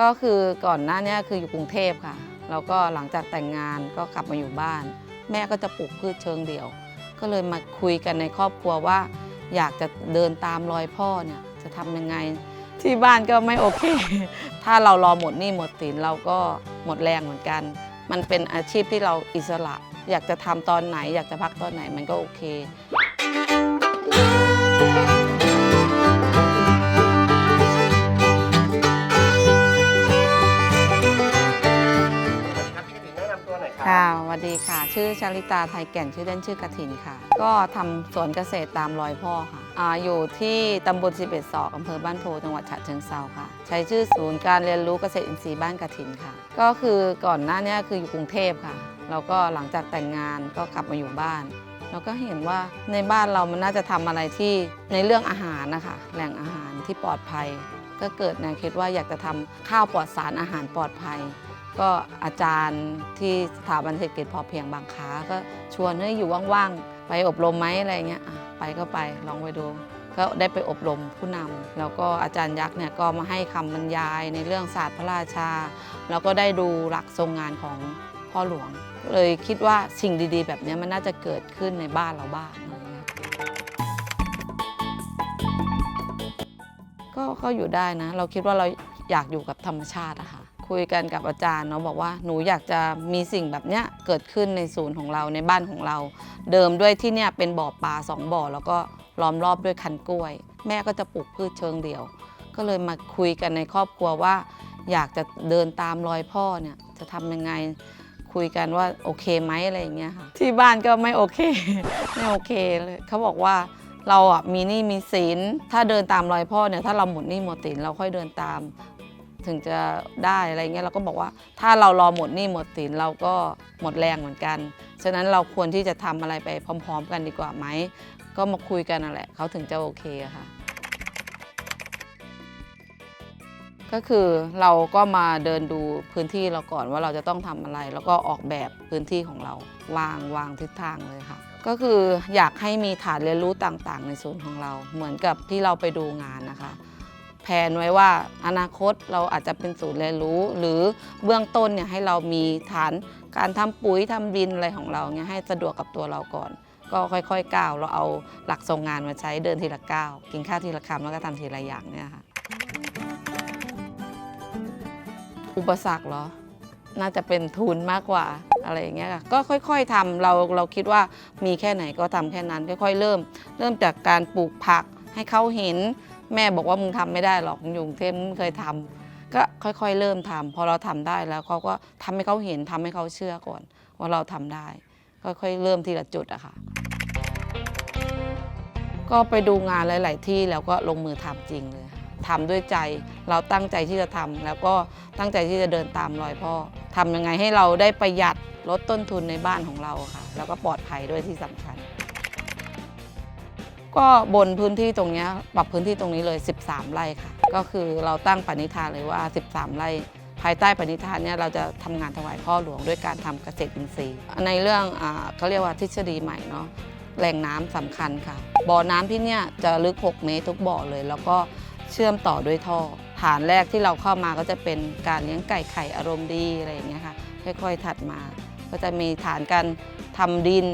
ก็คือก่อนหน้านี้คืออยู่กรุงเทพค่ะ แล้วก็หลังจากแต่งงานก็กลับมาอยู่บ้าน แม่ก็จะปลูกพืชเชิงเดี่ยว ก็เลยมาคุยกันในครอบครัวว่า อยากจะเดินตามรอยพ่อเนี่ยจะทำยังไง ที่บ้านก็ไม่โอเค ถ้าเรารอหมดหนี้หมดสินเราก็หมดแรงเหมือนกัน มันเป็นอาชีพที่เราอิสระ อยากจะทำตอนไหน อยากจะพักตอนไหนมันก็โอเค ชื่อชาลิตาไทยแก่นชื่อเล่นชื่อกระถินค่ะ ก็ทำสวนเกษตรตามรอยพ่อค่ะออยู่ที่ตำบล11ศอกอำเภอบ้านโพจังหวัดฉะเชิงเซาค่ะ ใช้ชื่อศูนย์การเรียนรู้เกษตรอินทรีย์บ้านกระถินค่ะ ก็คือก่อนหน้านี้คืออยู่กรุงเทพค่ะแล้วก็หลังจากแต่งงานก็กลับมาอยู่บ้านแล้วก็เห็นว่าในบ้านเรามันน่าจะทำอะไรที่ในเรื่องอาหารนะคะแหล่งอาหารที่ปลอดภัย ก็เกิดแนวคิดว่าอยากจะทำข้าวปลอดสารอาหารปลอดภัย ก็อาจารย์ที่สถาบันเศรษฐกิจพอเพียงบางค้าก็ชวนให้อยู่ว่างๆ ไปอบรมไหมอะไรเงี้ยไปก็ไปลองไปดู ก็ได้ไปอบรมผู้นำแล้วก็อาจารย์ยักษ์เนี่ยก็มาให้คำบรรยายในเรื่องศาสตร์พระราชา แล้วก็ได้ดูหลักทรงงานของพ่อหลวง เลยคิดว่าสิ่งดีๆ แบบนี้มันน่าจะเกิดขึ้นในบ้านเราบ้างอะไรเงี้ยก็ก็อยู่ได้นะ เราคิดว่าเราอยากอยู่กับธรรมชาติอะ คุยกันกับอาจารย์เนาะบอกว่าหนูอยากจะมีสิ่งแบบเนี้ยเกิดขึ้นในศูนย์ของเราในบ้านของเรา เดิมด้วยที่เนี่ยเป็นบ่อปลาสองบ่อแล้วก็ล้อมรอบด้วยคันกล้วย แม่ก็จะปลูกพืชเชิงเดี่ยว ก็เลยมาคุยกันในครอบครัวว่า อยากจะเดินตามรอยพ่อเนี่ยจะทำยังไงคุยกันว่าโอเคไหมอะไรอย่างเงี้ยค่ะที่บ้านก็ไม่โอเคไม่โอเคเลยเขาบอกว่าเราอะมีหนี้มีสินถ้าเดินตามรอยพ่อเนี่ยถ้าเราหมดหนี้หมดสินเราค่อยเดินตาม ถึงจะได้อะไรเงี้ยเราก็บอกว่าถ้าเรารอหมดหนี้หมดสินเราก็หมดแรงเหมือนกัน ฉะนั้นเราควรที่จะทำอะไรไปพร้อม ๆ กันดีกว่าไหม ก็มาคุยกันนั่นแหละเขาถึงจะโอเคค่ะ ก็คือเราก็มาเดินดูพื้นที่เราก่อนว่าเราจะต้องทำอะไร แล้วก็ออกแบบพื้นที่ของเราวางวางทิศทางเลยค่ะ ก็คืออยากให้มีฐานเรียนรู้ต่างๆ ในศูนย์ของเรา เหมือนกับที่เราไปดูงานนะคะ นไว้ว่า อนาคตเราอาจจะเป็นศูนย์เรียนรู้ หรือเบื้องต้นเนี่ยให้เรามีฐานการทำปุ๋ยทำดินอะไรของเราเนี่ยให้สะดวกกับตัวเราก่อน ก็ค่อยๆก้าวเราเอาหลักทรงงานมาใช้เดินทีละก้าวกินข้าวทีละคำแล้วก็ทำทีละอย่างเนี่ยค่ะอุปสรรคเหรอ น่าจะเป็นทุนมากกว่าอะไรอย่างเงี้ยค่ะ ก็ค่อยๆทำเราเราคิดว่ามีแค่ไหนก็ทำแค่นั้น ค่อย ๆ เริ่ม เริ่มจากการปลูกผักให้เขาเห็น แม่บอกว่ามึงทำไม่ได้หรอกมึงอยู่กรุงเทพมึงไม่เคยทำก็ค่อยๆ เริ่มทำพอเราทำได้แล้วเขาก็ทำให้เขาเห็นทำให้เขาเชื่อก่อน ว่าเราทำได้ ค่อยๆเริ่มทีละจุดอะค่ะ ก็ไปดูงานหลาย ๆ ที่แล้วก็ลงมือทำจริงเลยทำด้วยใจเราตั้งใจที่จะทำแล้วก็ตั้งใจที่จะเดินตามรอยพ่อทำยังไงให้เราได้ประหยัดลดต้นทุนในบ้านของเราค่ะ แล้วก็ปลอดภัยด้วยที่สำคัญ ก็บนพื้นที่ตรงนี้ปรับพื้นที่ตรงนี้เลย 13 ไร่ค่ะ ก็คือเราตั้งปณิธานเลยว่า 13 ไร่ ภายใต้ปณิธานเนี่ยเราจะทำงานถวายพ่อหลวงด้วยการทำเกษตรอินทรีย์ ในเรื่องอาเขาเรียกว่าทฤษฎีใหม่เนาะแหล่งน้ำสำคัญค่ะ บ่อน้ำที่เนี่ยจะลึก 6 เมตรทุกบ่อเลย แล้วก็เชื่อมต่อด้วยท่อ ฐานแรกที่เราเข้ามาก็จะเป็นการเลี้ยงไก่ไข่อารมณ์ดีอะไรอย่างเงี้ยค่ะ ค่อยๆถัดมา ก็จะมีฐานการทำดิน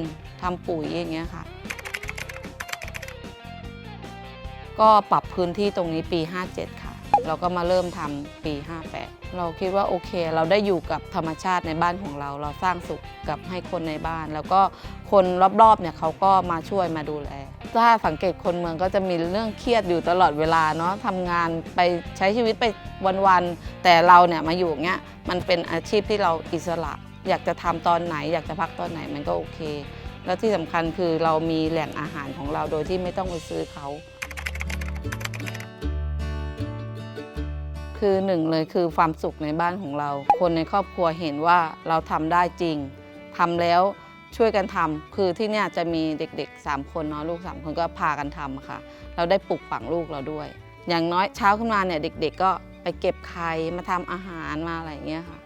ทำปุ๋ยอย่างเงี้ยค่ะ ก็ปรับพื้นที่ตรงนี้ปี 57 ค่ะ เราก็มาเริ่มทำปี 58 เราคิดว่าโอเค เราได้อยู่กับธรรมชาติในบ้านของเรา เราสร้างสุขกับให้คนในบ้าน แล้วก็คนรอบๆเนี่ยเขาก็มาช่วยมาดูแลถ้าสังเกตคนเมืองก็จะมีเรื่องเครียดอยู่ตลอดเวลาเนาะทำงานไปใช้ชีวิตไปวันๆแต่เราเนี่ยมาอยู่เงี้ยมันเป็นอาชีพที่เราอิสระ อยากจะทำตอนไหน อยากจะพักตอนไหนมันก็โอเค แล้วที่สำคัญคือเรามีแหล่งอาหารของเราโดยที่ไม่ต้องไปซื้อเขา คือหนึ่งเลยคือความสุขในบ้านของเรา คนในครอบครัวเห็นว่าเราทำได้จริงทำแล้วช่วยกันทำคือที่เนี่ยจะมีเด็กๆ 3 คนเนาะลูก 3 คนก็พากันทำค่ะ เราได้ปลูกฝังลูกเราด้วย อย่างน้อยเช้าขึ้นมาเนี่ยเด็ก ๆ ก็ไปเก็บไข่มาทำอาหารมาอะไรอย่างเงี้ยค่ะ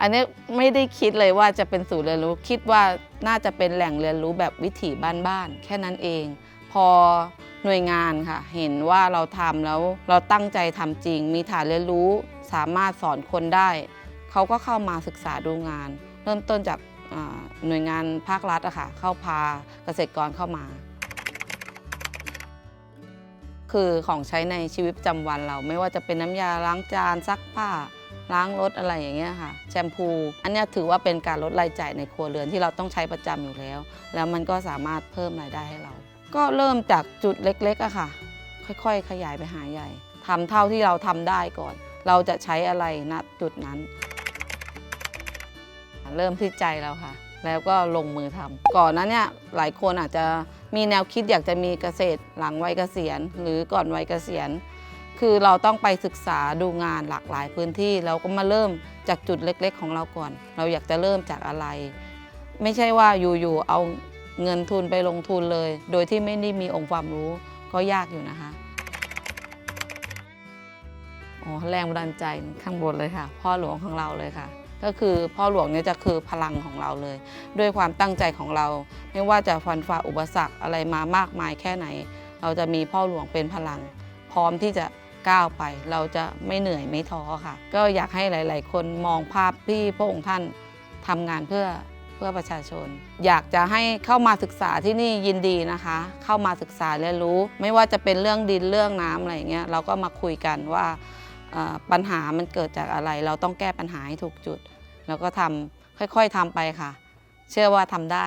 อันนี้ไม่ได้คิดเลยว่าจะเป็นศูนย์เรียนรู้ คิดว่าน่าจะเป็นแหล่งเรียนรู้แบบวิถีบ้านๆแค่นั้นเอง พอ หน่วยงานค่ะ เห็นว่าเราทำแล้วเราตั้งใจทำจริง มีฐานเรียนรู้สามารถสอนคนได้ เขาก็เข้ามาศึกษาดูงาน เริ่มต้นจากหน่วยงานภาครัฐอะค่ะเข้าพาเกษตรกรเข้ามา คือของใช้ในชีวิตประจำวันเรา ไม่ว่าจะเป็นน้ำยาล้างจานซักผ้าล้างรถอะไรอย่างเงี้ยค่ะ แชมพู อันนี้ถือว่าเป็นการลดรายจ่ายในครัวเรือนที่เราต้องใช้ประจำอยู่แล้ว แล้วมันก็สามารถเพิ่มรายได้ให้เรา ก็เริ่มจากจุดเล็กๆอะค่ะ ค่อยๆ ขยายไปหาใหญ่ทำเท่าที่เราทำได้ก่อน เราจะใช้อะไรณจุดนั้น เริ่มที่ใจเราค่ะ แล้วก็ลงมือทำก่อนนั้นเนี่ยหลายคนอาจจะมีแนวคิดอยากจะมีเกษตรหลังวัยเกษียณ หรือก่อนวัยเกษียณ คือเราต้องไปศึกษาดูงานหลากหลายพื้นที่เราก็มาเริ่มจากจุดเล็ก ๆ ของเราก่อน เราอยากจะเริ่มจากอะไร ไม่ใช่ว่าอยู่ๆเอา เงินทุนไปลงทุนเลย โดยที่ไม่ได้มีองค์ความรู้ก็ยากอยู่นะคะอ๋อแรงบันดาลใจข้างบนเลยค่ะ พ่อหลวงของเราเลยค่ะ ก็คือพ่อหลวงเนี่ยจะคือพลังของเราเลย ด้วยความตั้งใจของเรา ไม่ว่าจะฟันฝ่าอุปสรรคอะไรมามากมายแค่ไหน เราจะมีพ่อหลวงเป็นพลัง พร้อมที่จะก้าวไป เราจะไม่เหนื่อยไม่ท้อค่ะ ก็อยากให้หลาย ๆ คนมองภาพที่พระองค์ท่านทำงานเพื่อ เพื่อประชาชน อยากจะให้เข้ามาศึกษาที่นี่ยินดีนะคะ เข้ามาศึกษาเรียนรู้ ไม่ว่าจะเป็นเรื่องดินเรื่องน้ำอะไรอย่างเงี้ยเราก็มาคุยกันว่าปัญหามันเกิดจากอะไร เราต้องแก้ปัญหาให้ถูกจุด แล้วก็ทำค่อยๆทำไปค่ะ เชื่อว่าทำได้